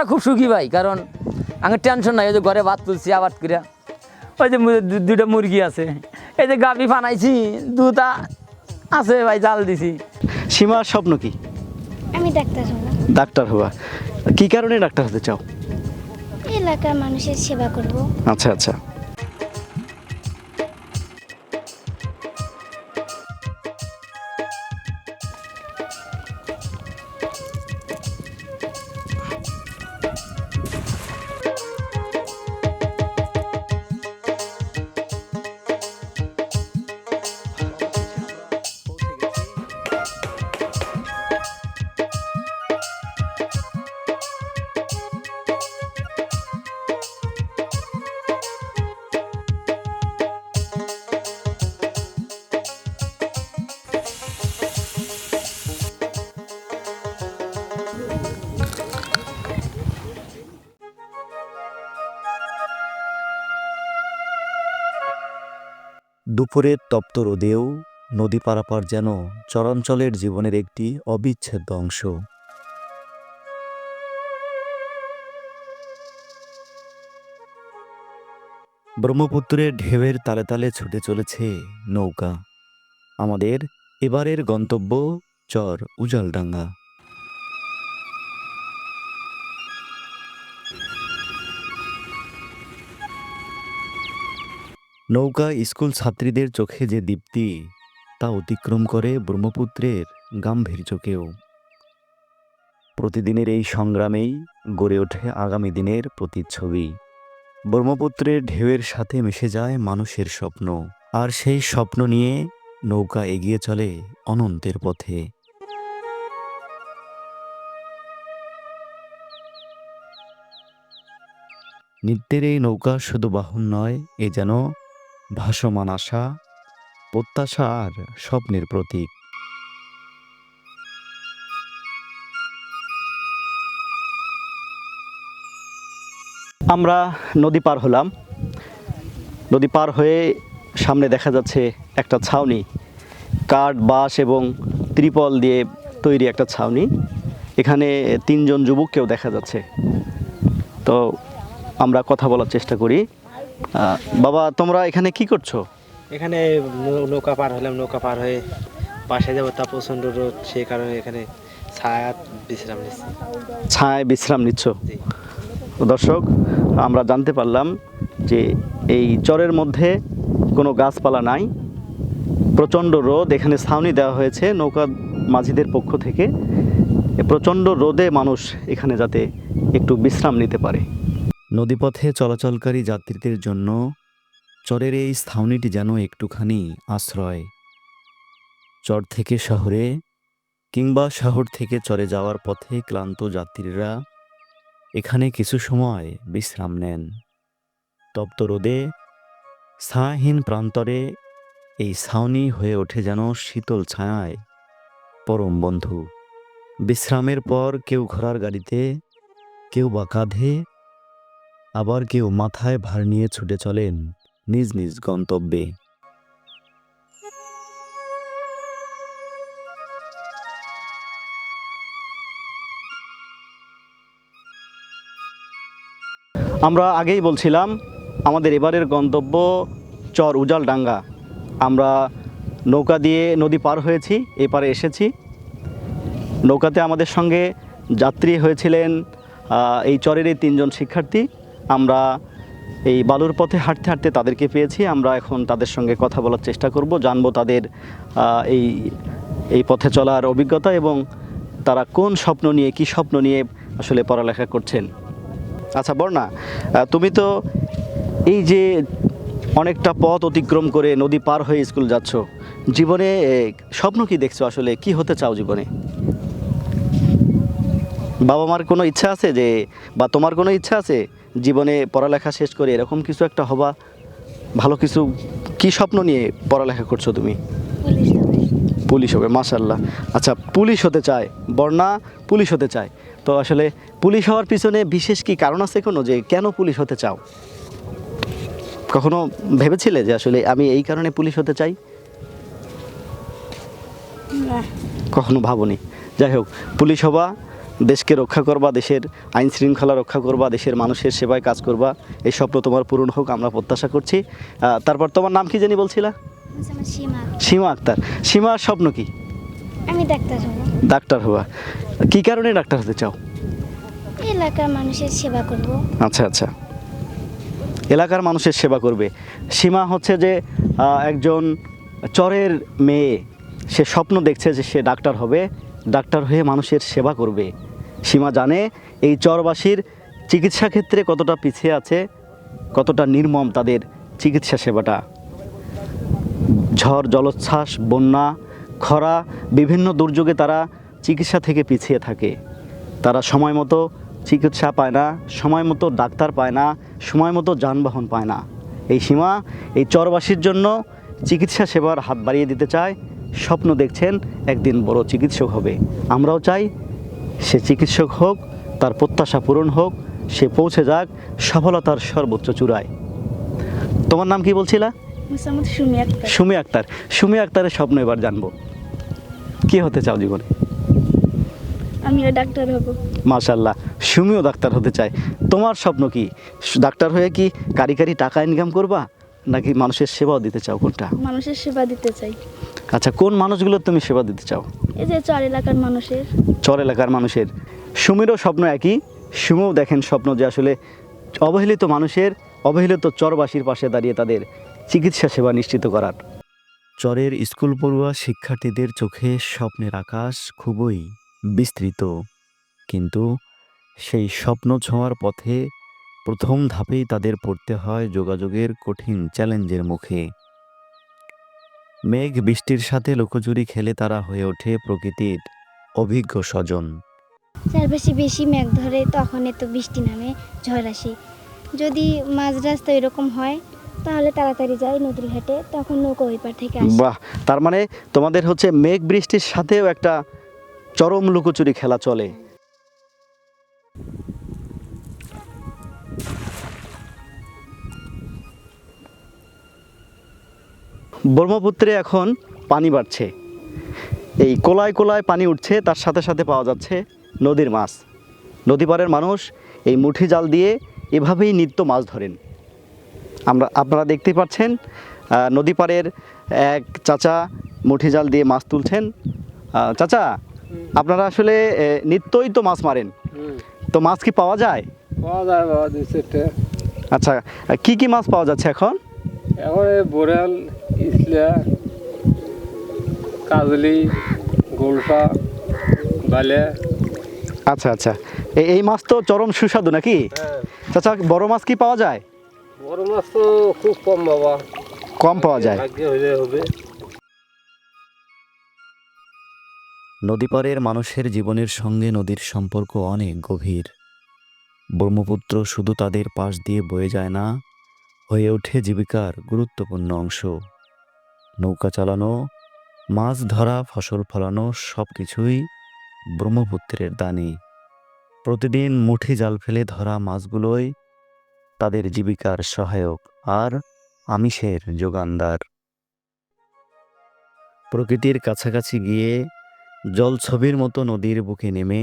আমরা খুব সুখী ভাই কারণ আমার টেনশন নাই ওই যে ঘরে ভাত তুলছি আবাদ করে। ওই যে দুইটা মুরগি আছে। এই যে গাভি বানাইছি দুটা আছে ভাই জাল দিছি। সীমার স্বপ্ন কি? আমি ডাক্তার হব। ডাক্তার হওয়া কি কারণে ডাক্তার হতে চাও? এলাকার মানুষের সেবা করব। আচ্ছা আচ্ছা। দুপুরের তপ্ত রোদেও নদী পারাপার যেন চরাঞ্চলের জীবনের একটি অবিচ্ছেদ্য অংশ। ব্রহ্মপুত্রের ঢেউয়ের তালে তালে ছুটে চলেছে নৌকা। আমাদের এবারের গন্তব্য চর উজালডাঙ্গা। নৌকা স্কুল ছাত্রীদের চোখে যে দীপ্তি, তা অতিক্রম করে ব্রহ্মপুত্রের গাম্ভীর্যকেও। প্রতিদিনের এই সংগ্রামেই গড়ে ওঠে আগামী দিনের প্রতিচ্ছবি। ব্রহ্মপুত্রের ঢেউয়ের সাথে মিশে যায় মানুষের স্বপ্ন, আর সেই স্বপ্ন নিয়ে নৌকা এগিয়ে চলে অনন্তের পথে। নিত্যের এই নৌকা শুধু বাহন নয়, এ যেন ভাসমান আশা, প্রত্যাশা আর স্বপ্নের প্রতীক। আমরা নদী পার হলাম। নদী পার হয়ে সামনে দেখা যাচ্ছে একটা ছাউনি। কাঠ, বাঁশ এবং ত্রিপল দিয়ে তৈরি একটা ছাউনি। এখানে তিনজন যুবককেও দেখা যাচ্ছে। তো আমরা কথা বলার চেষ্টা করি। বাবা তোমরা এখানে কি করছ? এখানে নৌকা পার হলাম নৌকা পার হয়ে বাসায় যাব তা প্রচণ্ড রোদ সেই কারণে এখানে ছায়া বিশ্রাম নিচ্ছি। ছায় বিশ্রাম নিচ্ছ? দর্শক আমরা জানতে পারলাম যে এই চরের মধ্যে কোনো গাছপালা নাই প্রচণ্ড রোদ এখানে ছাউনি দেওয়া হয়েছে নৌকা মাঝিদের পক্ষ থেকে। প্রচণ্ড রোদে মানুষ এখানে যাতে একটু বিশ্রাম নিতে পারে। নদীপথে চলাচলকারী যাত্রীদের জন্য চরের এই স্থানীয়টি যেন একটুখানি আশ্রয়। চর থেকে শহরে কিংবা শহর থেকে চরে যাওয়ার পথে ক্লান্ত যাত্রীরা এখানে কিছু সময় বিশ্রাম নেন। তপ্ত রোদে ছায়াহীন প্রান্তরে এই ছাউনি হয়ে ওঠে যেন শীতল ছায়ায় পরম বন্ধু। বিশ্রামের পর কেউ ঘোড়ার গাড়িতে, কেউ বা কাঁধে আবার কেউ মাথায় ভার নিয়ে ছুটে চলেন নিজ নিজ গন্তব্যে। আমরা আগেই বলছিলাম, আমাদের এবারের গন্তব্য চর উজালডাঙ্গা আমরা নৌকা দিয়ে নদী পার হয়েছি, এপারে এসেছি। নৌকাতে আমাদের সঙ্গে যাত্রী হয়েছিলেন এই চরের এই তিনজন শিক্ষার্থী। আমরা এই বালুর পথে হাঁটতে হাঁটতে তাদেরকে পেয়েছি। আমরা এখন তাদের সঙ্গে কথা বলার চেষ্টা করব, জানব তাদের এই এই পথে চলার অভিজ্ঞতা এবং তারা কোন স্বপ্ন নিয়ে, কি স্বপ্ন নিয়ে আসলে পড়ালেখা করছেন। আচ্ছা বর্ণা তুমি তো এই যে অনেকটা পথ অতিক্রম করে নদী পার হয়ে স্কুল যাচ্ছ, জীবনে স্বপ্ন কি দেখছ আসলে? কি হতে চাও জীবনে? বাবা মার কোনো ইচ্ছা আছে যে বা তোমার কোনো ইচ্ছা আছে জীবনে পড়ালেখা শেষ করে এরকম কিছু একটা হবা? ভালো কিছু কি স্বপ্ন নিয়ে পড়ালেখা করছ তুমি? পুলিশ হবে। মাশাল্লাহ আচ্ছা পুলিশ হতে চায় বর্ণা পুলিশ হতে চায়। তো আসলে পুলিশ হওয়ার পিছনে বিশেষ কি কারণ আছে কোনো যে কেন পুলিশ হতে চাও? কখনো ভেবেছিলে যে আসলে আমি এই কারণে পুলিশ হতে চাই? কখনো ভাবনি? যাই হোক পুলিশ হবা দেশকে রক্ষা করবা দেশের আইন শৃঙ্খলা রক্ষা করবা দেশের মানুষের সেবায় কাজ করবা এই স্বপ্ন তোমার পূরণ হোক আমরা প্রত্যাশা করছি। তারপর তোমার নাম কি জানি বলছিলা? সীমা আক্তার। সীমার স্বপ্ন কি? আমি ডাক্তার হব। ডাক্তার হওয়া কি কারণে ডাক্তার হতে চাও? এলাকার মানুষের সেবা করব। আচ্ছা আচ্ছা। এলাকার মানুষের সেবা করবে। সীমা হচ্ছে যে একজন চরের মেয়ে। সে স্বপ্ন দেখছে যে সে ডাক্তার হবে। ডাক্তার হয়ে মানুষের সেবা করবে। সীমা জানে এই চরবাসীর চিকিৎসা ক্ষেত্রে কতটা পিছিয়ে আছে, কতটা নির্মম তাদের চিকিৎসা সেবাটা। ঝড়, জলোচ্ছ্বাস, বন্যা, খরা, বিভিন্ন দুর্যোগে তারা চিকিৎসা থেকে পিছিয়ে থাকে। তারা সময় মতো চিকিৎসা পায় না, সময় মতো ডাক্তার পায় না, সময় মতো যানবাহন পায় না। এই সীমা এই চরবাসীর জন্য চিকিৎসা সেবার হাত বাড়িয়ে দিতে চায়। স্বপ্ন দেখছেন একদিন বড় চিকিৎসক হবে। আমরাও চাই সে চিকিৎসক হোক তার প্রত্যাশা পূরণ হোক সে পৌঁছে যাক সফলতার সর্বোচ্চ চূড়ায়। তোমার নাম কি বলছিলা? সুমি আক্তার। সুমি আক্তারের স্বপ্ন এবার জানব। কি হতে চাও জীবনে? আমিও ডাক্তার হব। মাশাল্লাহ সুমিও ডাক্তার হতে চায়। তোমার স্বপ্ন কি? ডাক্তার হয়ে কি কারি কারি টাকা ইনকাম করবা নাকি মানুষের সেবাও দিতে চাও? কোনটা? মানুষের সেবা দিতে চাই। আচ্ছা কোন মানুষগুলো তুমি সেবা দিতে চাও? এই যে চর এলাকার মানুষের। চর এলাকার মানুষের। সুমিরও স্বপ্ন একই সুমও দেখেন স্বপ্ন যে আসলে অবহেলিত মানুষের অবহেলিত চরবাসীর পাশে দাঁড়িয়ে তাদের চিকিৎসা সেবা নিশ্চিত করার। চরের স্কুল পড়ুয়া শিক্ষার্থীদের চোখে স্বপ্নের আকাশ খুবই বিস্তৃত। কিন্তু সেই স্বপ্ন ছোঁয়ার পথে প্রথম ধাপেই তাদের পড়তে হয় যোগাযোগের কঠিন চ্যালেঞ্জের মুখে। মেঘ বৃষ্টির সাথে লুকোচুরি খেলে তারা হয়ে ওঠে প্রকৃতির অভিজ্ঞ স্বজন। চারপাশে বেশি মেঘ ধরে তখন এত বৃষ্টি নামে ঝড় আসে যদি মাঝ রাস্তা এরকম হয় তাহলে তাড়াতাড়ি যাই নদীর ঘাটে তখন নৌকা ওই পার থেকে আসে। বাহ! তার মানে তোমাদের হচ্ছে মেঘ বৃষ্টির সাথেও একটা চরম লুকোচুরি খেলা চলে। ব্রহ্মপুত্রে এখন পানি বাড়ছে। এই কোলায় কোলায় পানি উঠছে তার সাথে সাথে পাওয়া যাচ্ছে নদীর মাছ। নদী পাড়ের মানুষ এই মুঠি জাল দিয়ে এভাবেই নিত্য মাছ ধরেন। আমরা আপনারা দেখতেই পাচ্ছেন আহ, নদী পাড়ের এক চাচা মুঠি জাল দিয়ে মাছ তুলছেন। চাচা আপনারা আসলে নিত্যই তো মাছ মারেন। তো মাছ কি পাওয়া যায়? পাওয়া যায় আচ্ছা কি কি মাছ পাওয়া যাচ্ছে এখন? এখন বোরেল ইসলা কাজলি গোলফা বালে। আচ্ছা আচ্ছা। এই মাছ তো চরম সুস্বাদু নাকি? চাচা বড় মাছ কি পাওয়া যায়? বড় মাছ তো খুব কম বাবা কম পাওয়া যায়। হবে। নদীপাড়ের মানুষের জীবনের সঙ্গে নদীর সম্পর্ক অনেক গভীর। ব্রহ্মপুত্র শুধু তাদের পাশ দিয়ে বয়ে যায় না হয়ে ওঠে জীবিকার গুরুত্বপূর্ণ অংশ। নৌকা চালানো, মাছ ধরা, ফসল ফলানো সব কিছুই ব্রহ্মপুত্রের দানি। প্রতিদিন মুঠি জাল ফেলে ধরা মাছগুলোই তাদের জীবিকার সহায়ক আর আমিষের যোগানদার। প্রকৃতির কাছাকাছি গিয়ে জল ছবির মতো নদীর বুকে নেমে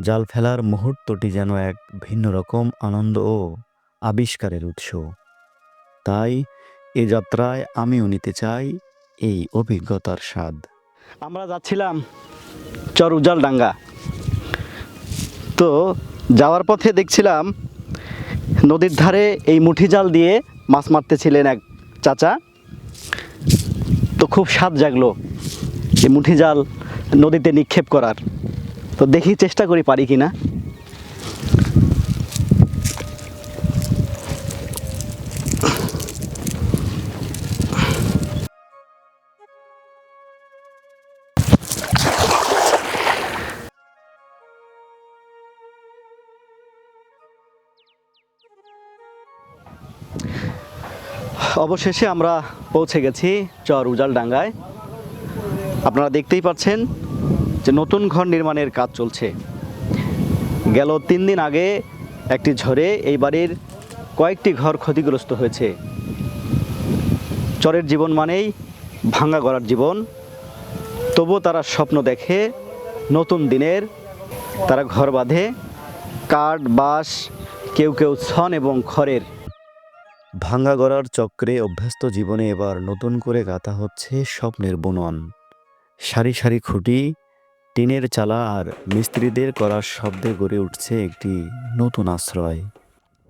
জাল ফেলার মুহূর্তটি যেন এক ভিন্ন রকম আনন্দ ও আবিষ্কারের উৎস। তাই এ যাত্রায় আমিও নিতে চাই এই অভিজ্ঞতার স্বাদ। আমরা যাচ্ছিলাম চর উজাল ডাঙ্গা তো যাওয়ার পথে দেখছিলাম নদীর ধারে এই মুঠি জাল দিয়ে মাছ মারতেছিলেন এক চাচা। তো খুব স্বাদ জাগলো এই মুঠি জাল নদীতে নিক্ষেপ করার। তো দেখি চেষ্টা করি পারি কি না অবশেষে আমরা পৌঁছে গেছি চর উজাল ডাঙ্গায় আপনারা দেখতেই পাচ্ছেন যে নতুন ঘর নির্মাণের কাজ চলছে। গেল তিন দিন আগে একটি ঝড়ে এই বাড়ির কয়েকটি ঘর ক্ষতিগ্রস্ত হয়েছে। চরের জীবন মানেই ভাঙা গড়ার জীবন। তবুও তারা স্বপ্ন দেখে নতুন দিনের তারা ঘর বাঁধে। কাঠ, বাঁশ, কেউ কেউ ছন এবং খড়ের ভাঙ্গা গড়ার চক্রে অভ্যস্ত জীবনে এবার নতুন করে গাঁথা হচ্ছে স্বপ্নের বুনন। সারি সারি খুঁটি, টিনের চালা আর মিস্ত্রিদের করার শব্দে গড়ে উঠছে একটি নতুন আশ্রয়,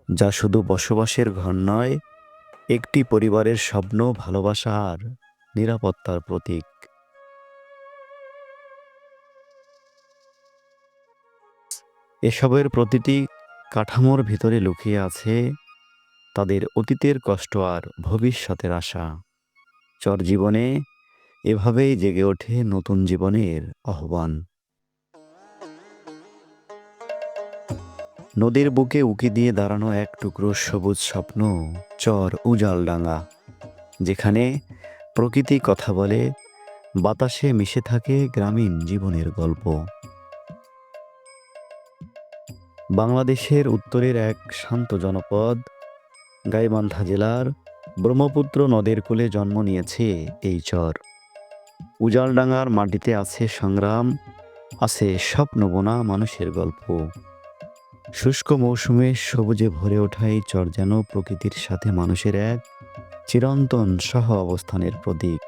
যা শুধু বসবাসের ঘর নয়, একটি পরিবারের স্বপ্ন, ভালোবাসা আর নিরাপত্তার প্রতীক। এসবের প্রতিটি কাঠামোর ভিতরে লুকিয়ে আছে তাদের অতীতের কষ্ট আর ভবিষ্যতের আশা। চর জীবনে এভাবেই জেগে ওঠে নতুন জীবনের আহ্বান। নদীর বুকে উকি দিয়ে দাঁড়ানো এক টুকরো সবুজ স্বপ্ন চর উজাল উজালডাঙ্গা যেখানে প্রকৃতি কথা বলে, বাতাসে মিশে থাকে গ্রামীণ জীবনের গল্প। বাংলাদেশের উত্তরের এক শান্ত জনপদ গাইবান্ধা জেলার ব্রহ্মপুত্র নদের কূলে জন্ম নিয়েছে এই চর। উজালডাঙ্গার মাটিতে আছে সংগ্রাম, আছে স্বপ্ন বোনা মানুষের গল্প। শুষ্ক মৌসুমে সবুজে ভরে ওঠা এই চর যেন প্রকৃতির সাথে মানুষের এক চিরন্তন সহ অবস্থানের প্রতীক।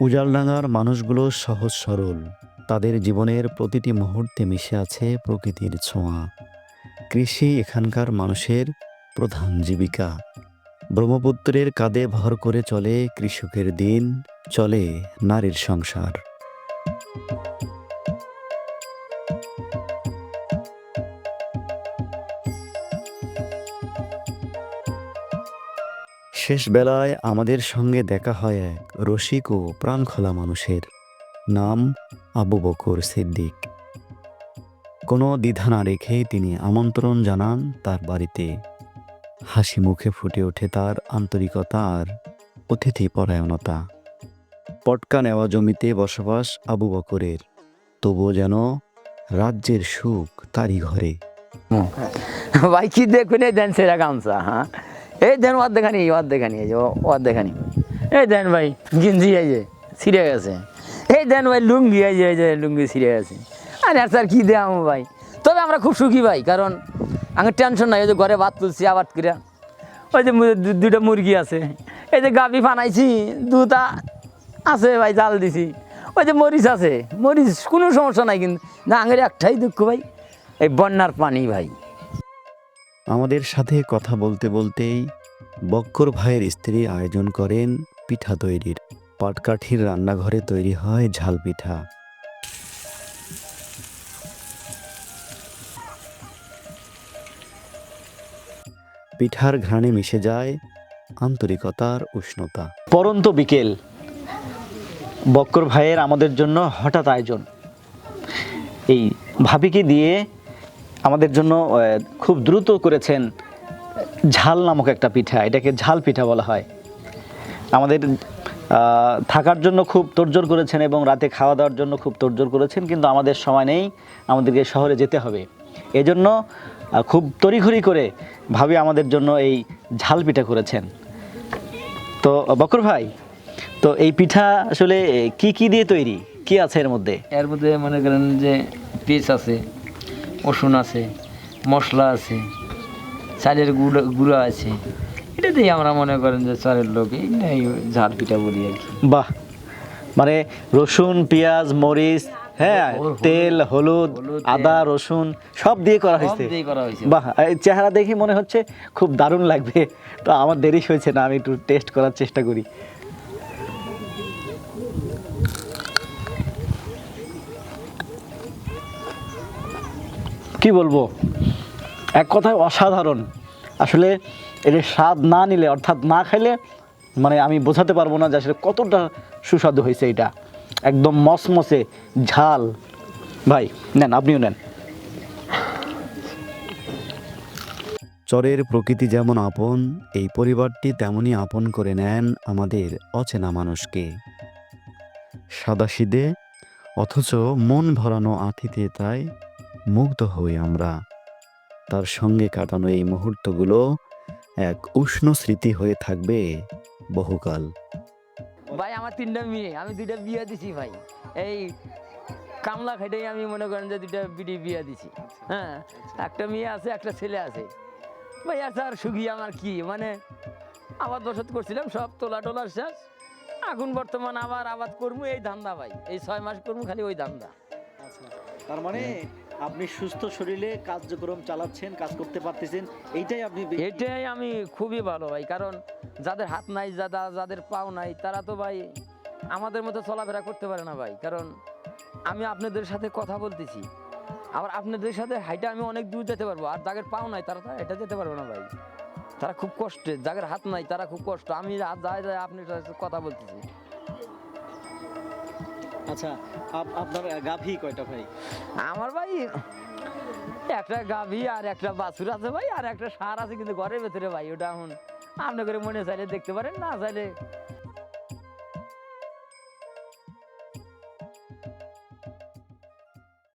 উজালডাঙ্গার মানুষগুলো সহজ সরল। তাদের জীবনের প্রতিটি মুহূর্তে মিশে আছে প্রকৃতির ছোঁয়া। কৃষি এখানকার মানুষের প্রধান জীবিকা। ব্রহ্মপুত্রের কাঁধে ভর করে চলে কৃষকের দিন, চলে নারীর সংসার। শেষ বেলায় আমাদের সঙ্গে দেখা হয় এক রসিক ও প্রাণখোলা মানুষের। নাম আবু বকর সিদ্দিক। কোনো দ্বিধা না রেখেই তিনি আমন্ত্রণ জানান তার বাড়িতে। হাসি মুখে ফুটে ওঠে তার আন্তরিকতা আর অতিথি পরায়ণতা পটকা নেওয়া জমিতে বসবাস আবু বকরের। তবুও যেন রাজ্যের সুখ তারই ঘরে। ভাই, কি দেখুন, এই দেন সেরা গামছা হ্যাঁ? এই দেন ওর দেখানি এই যে দেখানি এই দেন ভাই, গিঞ্জি, এই যে, ছিঁড়ে গেছে। এই দেন ভাই লুঙ্গি, এই যে লুঙ্গি ছিঁড়ে গেছে। আর স্যার কী দেওয়া ভাই? তবে আমরা খুব সুখী ভাই, কারণ আমার টেনশন নাই ওই যে ঘরে ভাত তুলছি আবাদ করে। ওই যে মু- দু- দুটো মুরগি আছে। এই যে গাভি বানাইছি, দুটা আছে ভাই, জাল দিছি। ওই যে মরিচ আছে, মরিচ কোনো সমস্যা নাই কিন্তু। না, আঙের একটাই দুঃখ ভাই, এই বন্যার পানি ভাই। আমাদের সাথে কথা বলতে বলতেই বক্কর ভাইয়ের স্ত্রী আয়োজন করেন পিঠা তৈরির। পাটকাঠির রান্নাঘরে তৈরি হয় ঝাল পিঠা। পিঠার ঘ্রাণে মিশে যায় আন্তরিকতার উষ্ণতা। পরন্ত বিকেল। বক্কর ভাইয়ের আমাদের জন্য হঠাৎ আয়োজন। এই ভাবিকে দিয়ে আমাদের জন্য খুব দ্রুত করেছেন ঝাল নামক একটা পিঠা, এটাকে ঝাল পিঠা বলা হয়। আমাদের থাকার জন্য খুব তোড়জোড় করেছেন এবং রাতে খাওয়া দাওয়ার জন্য খুব তোড়জোড় করেছেন, কিন্তু আমাদের সময় নেই, আমাদেরকে শহরে যেতে হবে। এজন্য খুব তড়িঘড়ি করে ভাবি আমাদের জন্য এই ঝাল পিঠা করেছেন। তো, বকর ভাই, তো এই পিঠা আসলে কি কি দিয়ে তৈরি? কি আছে এর মধ্যে? এর মধ্যে মনে করেন যে পিস আছে, রসুন আছে, মশলা আছে, চালের গুঁড়ো গুঁড়ো আছে আমরা মনে করেন যে চালের লোক। এই ঝাল পিঠা বলি আর কি। বাহ। মানে রসুন পেঁয়াজ মরিচ হ্যাঁ তেল হলুদ আদা রসুন সব দিয়ে করা হয়েছে। বাহ চেহারা দেখে মনে হচ্ছে খুব দারুণ লাগবে। তো আমার দেরি হয়েছে না আমি একটু টেস্ট করার চেষ্টা করি। কি বলব? এক কথায় অসাধারণ। আসলে এর স্বাদ না নিলে, অর্থাৎ না খাইলে মানে আমি বোঝাতে পারব না যে আসলে কতটা সুস্বাদু হয়েছে এটা। একদম মসমসে ঝাল। ভাই, নেন, আপনিও নেন। চরের প্রকৃতি যেমন আপন, এই পরিবারটি তেমনই আপন করে নেন আমাদের অচেনা মানুষকে। সাদাসিদে, অথচ মন ভরানো আতিথেয়তায় মুগ্ধ হই আমরা। তার সঙ্গে কাটানো এই মুহূর্তগুলো এক উষ্ণ স্মৃতি হয়ে থাকবে বহুকাল। ভাই আমার তিনটা মেয়ে আমি দুইটা বিয়ে দিছি ভাই। এই কামলা খাইটেই আমি মনে করেন যে দুইটা বিডি বিয়ে দিছি। হ্যাঁ একটা মেয়ে আছে একটা ছেলে আছে। ভাই আর স্যার সুখী আমার কি? মানে আবাদ বসত করছিলাম সব তোলা টোলার শেষ। এখন বর্তমান আবার আবাদ করব এই ধান্দা ভাই। এই ছয় মাস করব খালি ওই ধান্দা। তার মানে আপনি সুস্থ শরীরে কার্যক্রম চালাচ্ছেন, কাজ করতে পারতেছেন, এইটাই আপনি এটাই আমি খুবই ভালো ভাই, কারণ যাদের হাত নাই যারা যাদের পাও নাই, তারা তো ভাই আমাদের মতো চলাফেরা করতে পারে না ভাই। কারণ আমি আপনাদের সাথে কথা বলতেছি, আবার আপনাদের সাথে হাইটা আমি অনেক দূর যেতে পারব, আর যাদের পাও নাই, তারা এটা যেতে পারবে না ভাই। তারা খুব কষ্টে, যাদের হাত নাই, তারা খুব কষ্ট। আমি যায় যায় আপনার সাথে কথা বলতেছি। আচ্ছা আপ- আপনার গাভী কয়টা ভাই? আমার ভাই, একটা গাভী আর একটা বাছুর আছে ভাই, আর একটা সার আছে কিন্তু ঘরের ভেতরে ভাই, ওটা এখন আপনি করে মনে চাইলে দেখতে পারেন, না চাইলে